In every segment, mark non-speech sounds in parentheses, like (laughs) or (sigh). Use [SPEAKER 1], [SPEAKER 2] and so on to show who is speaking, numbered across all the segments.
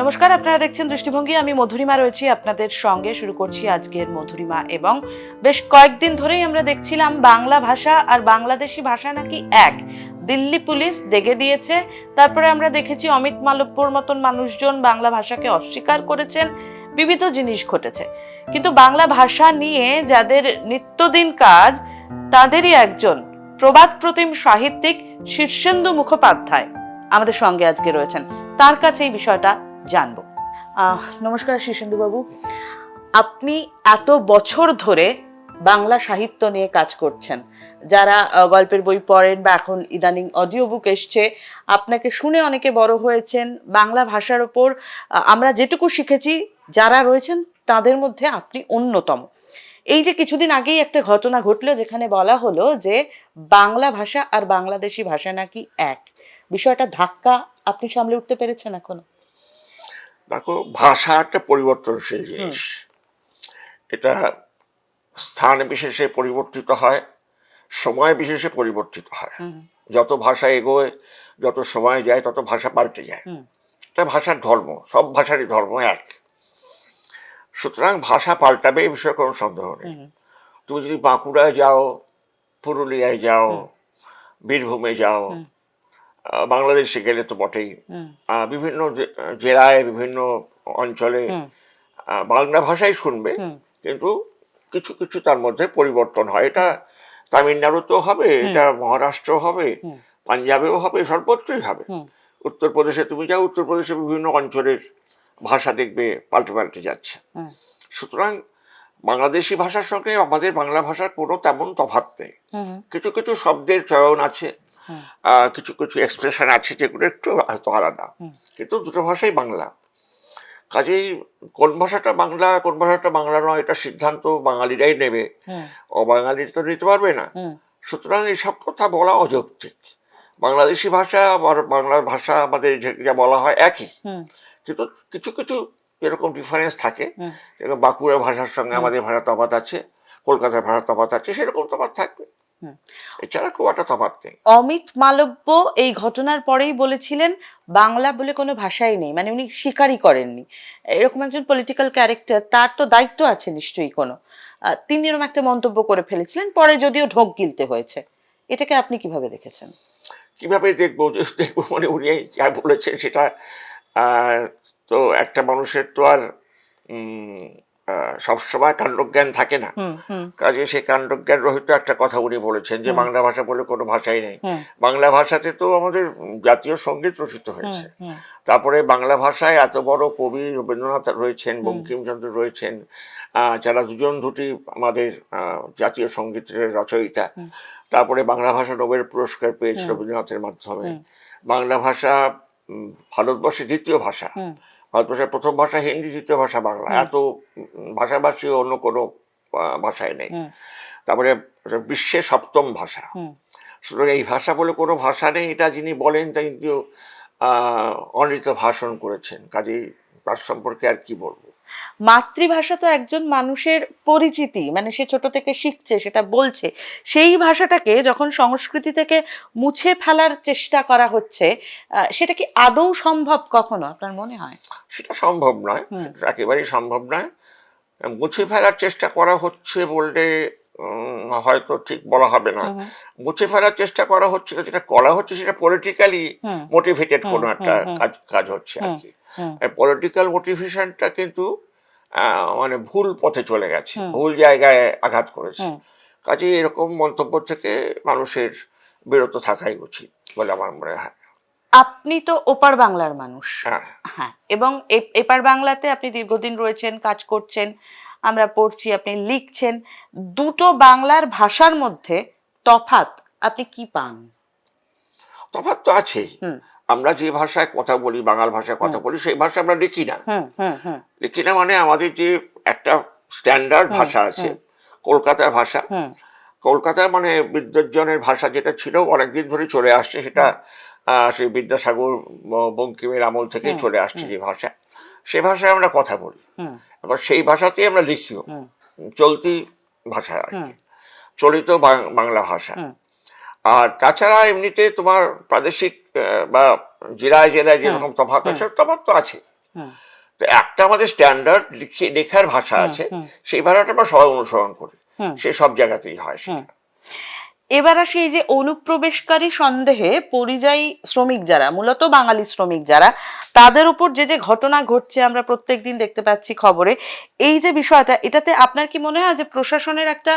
[SPEAKER 1] নমস্কার, আপনারা দেখছেন দৃষ্টিভঙ্গি। আমি মধুরিমা রয়েছি আপনাদের সঙ্গে। শুরু করছি আজকের মধুরিমা এবং বেশ কয়েকদিন ধরেই আমরা দেখছিলাম বাংলা ভাষা আর বাংলাদেশি ভাষা নাকি এক। দিল্লি পুলিশ দেগে দিয়েছে, তারপরে আমরা দেখেছি অমিত মালব্যর মতন মানুষজন বাংলা ভাষাকে অস্বীকার করেছেন, বিবিধ জিনিস ঘটেছে। কিন্তু বাংলা ভাষা নিয়ে যাদের নিত্যদিন কাজ, তাদেরই একজন প্রবাদ প্রতিম সাহিত্যিক শীর্ষেন্দু মুখোপাধ্যায় আমাদের সঙ্গে আজকে রয়েছেন। তার কাছে এই বিষয়টা জানব। নমস্কার শীর্ষেন্দু বাবু আপনি এত বছর ধরে বাংলা সাহিত্য নিয়ে কাজ করছেন। যারা গল্পের বই পড়েন বা এখন ইদানিং অডিও বুক এসছে, আপনাকে শুনে অনেকে বড় হয়েছেন। বাংলা ভাষার ওপর আমরা যেটুকু শিখেছি, যারা রয়েছেন তাদের মধ্যে আপনি অন্যতম। এই যে কিছুদিন আগেই একটা ঘটনা ঘটলো, যেখানে বলা হলো যে বাংলা ভাষা আর বাংলাদেশি ভাষা নাকি এক। বিষয়টা ধাক্কা আপনি সামলে উঠতে পেরেছেন এখনও?
[SPEAKER 2] দেখো ভাষা একটা পরিবর্তনশীল জিনিস। এটা স্থান বিশেষে পরিবর্তিত হয় সময় বিশেষে পরিবর্তিত হয়। যত ভাষা এগোয় যত সময় যায় তত ভাষা পাল্টে যায়। এটা ভাষার ধর্ম সব ভাষারই ধর্ম এক। সুতরাং ভাষা পাল্টাবে এই বিষয়ে কোনো সন্দেহ নেই। তুমি যদি বাঁকুড়ায় যাও পুরুলিয়ায় যাও বীরভূমে যাও বাংলাদেশে গেলে তো বটেই। বিভিন্ন জেলায় বিভিন্ন অঞ্চলে বাংলা ভাষাই শুনবে কিন্তু কিছু কিছু তার মধ্যে পরিবর্তন হয়। এটা তামিলনাড়ুতেও হবে এটা মহারাষ্ট্র হবে পাঞ্জাবেও হবে সর্বত্রই হবে। উত্তরপ্রদেশে তুমি যাও উত্তরপ্রদেশে বিভিন্ন অঞ্চলের ভাষা দেখবে পাল্টে পাল্টে যাচ্ছে। সুতরাং বাংলাদেশি ভাষার সঙ্গে আমাদের বাংলা ভাষার কোনো তেমন তফাৎ নেই। কিছু কিছু শব্দের চয়ন আছে কিছু কিছু এক্সপ্রেশন আছে যেগুলো একটু হয়তো আলাদা। কিন্তু দুটো ভাষাই বাংলা। কাজেই কোন ভাষাটা বাংলা কোন ভাষাটা বাংলা নয় এটা সিদ্ধান্ত বাঙালিরাই নেবে। বাঙালি তো নিতে পারবে না। সুতরাং এইসব কথা বলা অযৌক্তিক। বাংলাদেশি ভাষা আর বাংলা ভাষা আমাদের যে- বলা হয় একই। কিন্তু কিছু কিছু এরকম ডিফারেন্স থাকে। যেরকম বাঁকুড়া ভাষার সঙ্গে আমাদের ভাষা তফাত আছে কলকাতার ভাষা তফাত আছে সেরকম তফাত থাকবে। এছাড়া খুব একটা তফাৎ নেই।
[SPEAKER 1] অমিত মালব্য এই ঘটনার পরেই বলেছিলেন বাংলা বলে কোনো ভাষাই নেই মানে উনি স্বীকারই করেননি। এরকম একজন পলিটিক্যাল ক্যারেক্টার তার তো দায়িত্ব আছে নিশ্চয়ই কোনো। তিনি এরকম একটা মন্তব্য করে ফেলেছিলেন পরে যদিও ঢোক গিলতে হয়েছে। এটাকে আপনি কীভাবে দেখেছেন?
[SPEAKER 2] কীভাবে দেখব? (laughs) দেখব মানে উনি যা বলেছেন সেটা তো একটা মানুষের তো আর সবসময় কাণ্ডজ্ঞান থাকে না। কাজে সেই কাণ্ডজ্ঞান রহিত একটা কথা উনি বলেছেন যে বাংলা ভাষা বলে কোনো ভাষাই নেই। বাংলা ভাষাতে তো আমাদের জাতীয় সংগীত রচিত হয়েছে। তারপরে বাংলা ভাষায় এত বড় কবি রবীন্দ্রনাথ রয়েছেন বঙ্কিমচন্দ্র রয়েছেন আহ, যারা দুজন দুটি আমাদের জাতীয় সঙ্গীতের রচয়িতা। তারপরে বাংলা ভাষা নোবেল পুরস্কার পেয়েছে রবীন্দ্রনাথের মাধ্যমে। বাংলা ভাষা ভারতবর্ষের দ্বিতীয় ভাষা। ভারতবর্ষের প্রথম ভাষা হিন্দি দ্বিতীয় ভাষা বাংলা। এত ভাষাভাষী অন্য কোনো ভাষায় নেই। তারপরে বিশ্বে সপ্তম ভাষা। সুতরাং এই ভাষা বলে কোনো ভাষা নেই এটা যিনি বলেন তিনি কিন্তু অনৃত ভাষণ করেছেন। কাজেই তার সম্পর্কে আর কি বলব?
[SPEAKER 1] মাতৃভাষা তো একজন মানুষের পরিচিতি মানে সে ছোট থেকে শিখছে সেটা বলছে। সেই ভাষাটাকে যখন সংস্কৃতি থেকে মুছে ফেলার চেষ্টা করা হচ্ছে সেটা কি আদৌ সম্ভব কখনো আপনার মনে হয়?
[SPEAKER 2] সেটা সম্ভব নয় একেবারেই সম্ভব নয়। মুছে ফেলার চেষ্টা করা হচ্ছে বললে হয়তো ঠিক বলা হবে না। মুছে ফেলার চেষ্টা করা হচ্ছে যেটা করা হচ্ছে সেটা পলিটিক্যালি মোটিভেটেড কোনো একটা কাজ কাজ হচ্ছে আর কি। পলিটিক্যাল মোটিভেশনটা কিন্তু মানে ভুল পথে চলে গেছে ভুল জায়গায় আঘাত করেছে। কাজে এরকম মন্তব্য থেকে মানুষের বিরত থাকাই উচিত বলে আমার মনে হয়।
[SPEAKER 1] আপনি তো ওপার বাংলার মানুষ।
[SPEAKER 2] হ্যাঁ।
[SPEAKER 1] হ্যাঁ এবং এপার বাংলাতে আপনি দীর্ঘদিন রয়েছেন কাজ করছেন আমরা পড়ছি আপনি লিখছেন দুটো বাংলার ভাষার মধ্যে তফাত আপনি কি পান?
[SPEAKER 2] তফাত তো আছেই। আমরা যে ভাষায় কথা বলি বাঙাল ভাষায় কথা বলি সেই ভাষা আমরা লিখি না। লিখি না মানে আমাদের যে একটা স্ট্যান্ডার্ড ভাষা আছে কলকাতার ভাষা। কলকাতার মানে বিদ্যুৎজনের ভাষা যেটা ছিল অনেকদিন ধরে চলে আসছে সেটা সেই বিদ্যাসাগর বঙ্কিমের আমল থেকে চলে আসছে যে ভাষা। সে ভাষায় আমরা কথা বলি। এবার সেই ভাষাতেই আমরা লিখিও চলতি ভাষা আর কি। চলিত বাংলা ভাষা। আর তাছাড়া এমনিতে তোমার প্রাদেশিক বা জেলায় জেলায় যেরকম তফাৎ আছে তফাৎ তো আছে। তো একটা আমাদের স্ট্যান্ডার্ড লেখার ভাষা আছে সেই ভাষাটা আমরা সবাই অনুসরণ করি। সে সব জায়গাতেই হয় সেটা।
[SPEAKER 1] এবার আসি এই যে অনুপ্রবেশকারী সন্দেহে পরিযায়ী শ্রমিক যারা, মূলত বাঙালি শ্রমিক যারা, তাদের উপর যে যে ঘটনা ঘটছে আমরা প্রত্যেক দিন দেখতে পাচ্ছি খবরে, এই যে বিষয়টা, এটাতে আপনার কি মনে হয় যে প্রশাসনের একটা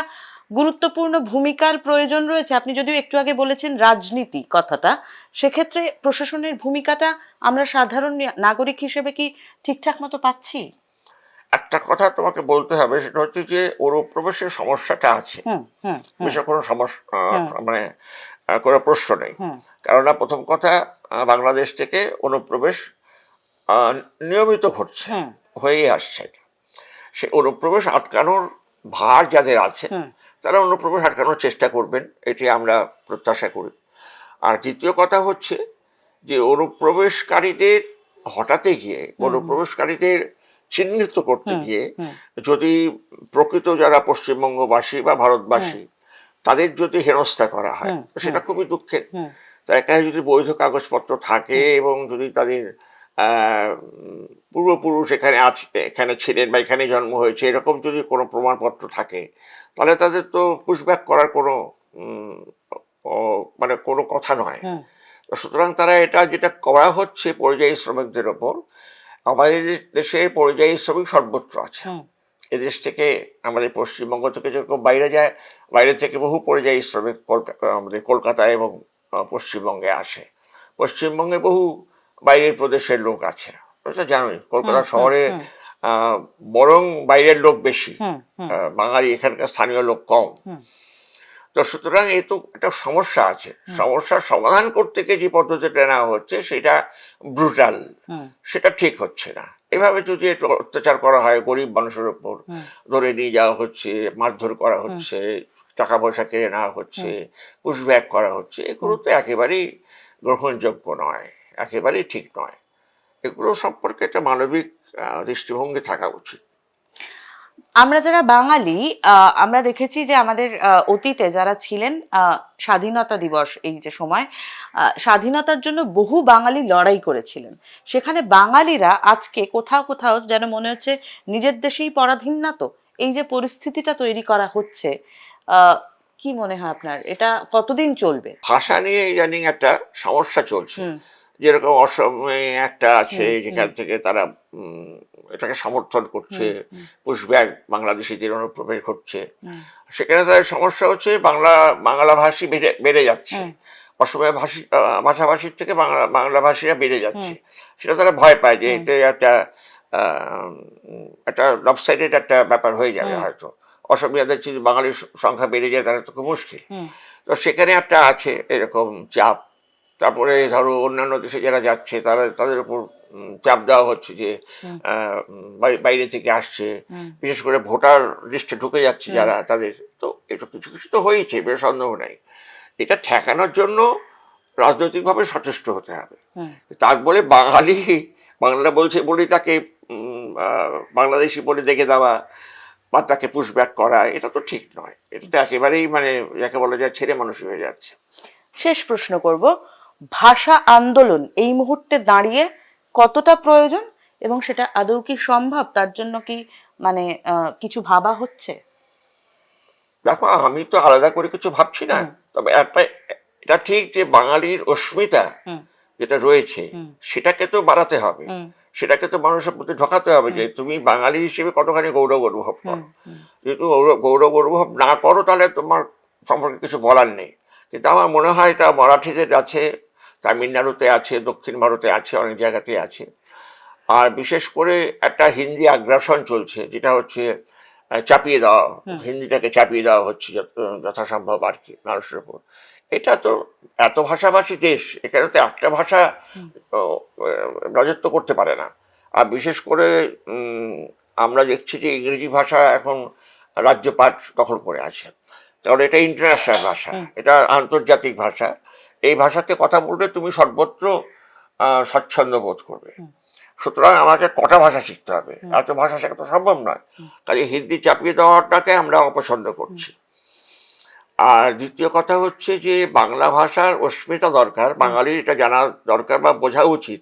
[SPEAKER 1] গুরুত্বপূর্ণ ভূমিকার প্রয়োজন রয়েছে? আপনি যদিও একটু আগে বলেছেন রাজনীতি কথাটা, সেক্ষেত্রে প্রশাসনের ভূমিকাটা আমরা সাধারণ নাগরিক হিসেবে কি ঠিকঠাক মতো পাচ্ছি?
[SPEAKER 2] একটা কথা তোমাকে বলতে হবে সেটা হচ্ছে যে অনুপ্রবেশের সমস্যাটা আছে।
[SPEAKER 1] হুম
[SPEAKER 2] কোনো সমস্যা মানে কোনো প্রশ্ন নেই। কেননা প্রথম কথা বাংলাদেশ থেকে অনুপ্রবেশ নিয়মিত ঘটছে হয়েই আসছে সে অনুপ্রবেশ আটকানোর ভার যাদের আছে তারা অনুপ্রবেশ আটকানোর চেষ্টা করবেন এটি আমরা প্রত্যাশা করি। আর দ্বিতীয় কথা হচ্ছে যে অনুপ্রবেশকারীদের হঠাতে গিয়ে অনুপ্রবেশকারীদের চিহ্নিত করতে গিয়ে যদি প্রকৃত যারা পশ্চিমবঙ্গবাসী বা ভারতবাসী তাদের যদি হেনস্থা করা হয় সেটা খুবই দুঃখের। তার কাছে যদি বৈধ কাগজপত্র থাকে এবং যদি তাদের পূর্বপুরুষ এখানে আছে এখানে ছিলেন বা এখানে জন্ম হয়েছে এরকম যদি কোনো প্রমাণপত্র থাকে তাহলে তাদের তো পুশব্যাক করার কোনো মানে কোনো কথা নয়। সুতরাং তারা এটা যেটা করা হচ্ছে পরিযায়ী শ্রমিকদের ওপর আমাদের দেশে পরিযায়ী শ্রমিক সর্বত্র আছে। এদেশ থেকে আমাদের পশ্চিমবঙ্গ থেকে যেরকম বাইরে যায় বাইরে থেকে বহু পরিযায়ী শ্রমিক কলকাতা আমাদের কলকাতায় এবং পশ্চিমবঙ্গে আসে। পশ্চিমবঙ্গে বহু বাইরের প্রদেশের লোক আছে জানোই। কলকাতা শহরে বরং বাইরের লোক বেশি। বাঙালি এখানকার স্থানীয় লোক কম। তো সুতরাং এই তো একটা সমস্যা আছে। সমস্যার সমাধান করতে গিয়ে যে পদ্ধতিটা নেওয়া হচ্ছে সেটা ব্রুটাল সেটা ঠিক হচ্ছে না। এভাবে যদি একটু অত্যাচার করা হয় গরিব মানুষের উপর ধরে নিয়ে যাওয়া হচ্ছে মারধর করা হচ্ছে টাকা পয়সা কেড়ে নেওয়া হচ্ছে পুশব্যাক করা হচ্ছে এগুলো তো একেবারেই গ্রহণযোগ্য নয় একেবারেই ঠিক নয়। এগুলো সম্পর্কে একটা মানবিক দৃষ্টিভঙ্গি থাকা উচিত।
[SPEAKER 1] আমরা যারা বাঙালি আমরা দেখেছি যে আমাদের অতীতে যারা ছিলেন স্বাধীনতা দিবস এই যে সময় স্বাধীনতার জন্য বহু বাঙালি লড়াই করেছিলেন। সেখানে বাঙালিরা আজকে কোথাও কোথাও যেন মনে হচ্ছে নিজের দেশেই পরাধীন না তো? এই যে পরিস্থিতিটা তৈরি করা হচ্ছে আহ, কি মনে হয় আপনার? এটা কতদিন চলবে?
[SPEAKER 2] ভাষা নিয়ে ইদানিং একটা সমস্যা চলছে। যেরকম অসমে একটা আছে যেখান থেকে তারা এটাকে সমর্থন করছে পুশব্যাক বাংলাদেশিদের অনুপ্রবেশ ঘটছে। সেখানে তাদের সমস্যা হচ্ছে বাংলা বাংলা ভাষী বেড়ে বেড়ে যাচ্ছে। অসমীয়া ভাষী ভাষাভাষীর থেকে বাংলা বাংলা ভাষীরা বেড়ে যাচ্ছে। সেটা তারা ভয় পায় যে এতে একটা একটা লবসাইডেড একটা ব্যাপার হয়ে যাবে হয়তো। অসমীয়াদের যদি বাঙালির সংখ্যা বেড়ে যায় তাহলে তো খুব মুশকিল। তো সেখানে একটা আছে এরকম চাপ। তারপরে ধরো অন্যান্য দেশে যারা যাচ্ছে তারা তাদের উপর চাপ দেওয়া হচ্ছে যে বাইরে থেকে আসছে। বিশেষ করে ভোটার লিস্টে ঢুকে যাচ্ছে যারা তাদের। তো এটা কিছু কিছু তো হয়েছে বেশ সন্দেহ নাই। এটা ঠেকানোর জন্য রাজনৈতিকভাবে সচেষ্ট হতে হবে। তার বলে বাঙালি বাংলা বলছে বলে তাকে বাংলাদেশি বলে দেখে দেওয়া বা তাকে পুশব্যাক করা এটা তো ঠিক নয়। এটা তো একেবারেই মানে যাকে বলা যায় ছেড়ে মানুষ হয়ে যাচ্ছে।
[SPEAKER 1] শেষ প্রশ্ন করব। ভাষা আন্দোলন এই মুহূর্তে দাঁড়িয়ে কতটা প্রয়োজন এবং সেটা আদৌ কি সম্ভব? তার জন্য কি মানে কিছু ভাবা হচ্ছে?
[SPEAKER 2] দেখো আমি তো আলাদা করে কিছু ভাবছি না। তবে একটা এটা ঠিক যে বাঙালির অস্মিতা যেটা রয়েছে সেটাকে তো বাড়াতে হবে। সেটাকে তো মানুষের প্রতি ঢোকাতে হবে যে তুমি বাঙালি হিসেবে কতখানি গৌরব অনুভব করো। যেহেতু গৌরব- গৌরব অনুভব না করো তাহলে তোমার সম্পর্কে কিছু বলার নেই। কিন্তু আমার মনে হয় এটা মারাঠিদের আছে তামিলনাড়ুতে আছে দক্ষিণ ভারতে আছে অনেক জায়গাতে আছে। আর বিশেষ করে একটা হিন্দি আগ্রাসন চলছে যেটা হচ্ছে চাপিয়ে দেওয়া হিন্দিটাকে চাপিয়ে দেওয়া হচ্ছে যথাসম্ভব আর কি মানুষের উপর। এটা তো এত ভাষাভাষী দেশ এখানে তো একটা ভাষা রাজত্ব করতে পারে না। আর বিশেষ করে আমরা দেখছি যে ইংরেজি ভাষা এখন রাজ্যপাঠ দখল করে আছে। কারণ এটা ইন্টারন্যাশনাল ভাষা এটা আন্তর্জাতিক ভাষা। এই ভাষাতে কথা বললে তুমি সর্বত্র স্বচ্ছন্দ বোধ করবে। সুতরাং আমাকে কটা ভাষা শিখতে হবে? এত ভাষা শেখা তো সম্ভব নয়। কাজে হিন্দি চাপিয়ে দেওয়াটাকে আমরা অপছন্দ করছি। আর দ্বিতীয় কথা হচ্ছে যে বাংলা ভাষার অস্মিতা দরকার। বাঙালির এটা জানা দরকার বা বোঝা উচিত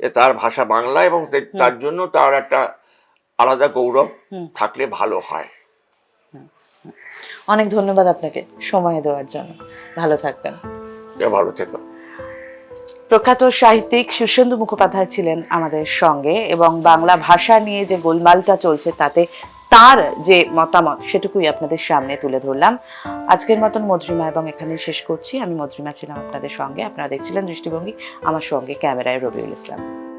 [SPEAKER 2] যে তার ভাষা বাংলা এবং তার জন্য তার একটা আলাদা গৌরব থাকলে ভালো হয়।
[SPEAKER 1] অনেক ধন্যবাদ আপনাকে সময় দেওয়ার জন্য। ভালো থাকবেন।
[SPEAKER 2] ভালো থেকো
[SPEAKER 1] প্রখ্যাত সাহিত্যিক সুষেন্দু মুখোপাধ্যায় ছিলেন আমাদের সঙ্গে এবং বাংলা ভাষা নিয়ে যে গোলমালটা চলছে তাতে তার যে মতামত সেটুকুই আপনাদের সামনে তুলে ধরলাম। আজকের মতন মধুরিমা এবং এখানে শেষ করছি। আমি মধুরিমা ছিলাম আপনাদের সঙ্গে। আপনারা দেখছিলেন দৃষ্টিভঙ্গি। আমার সঙ্গে ক্যামেরায় রবিউল ইসলাম।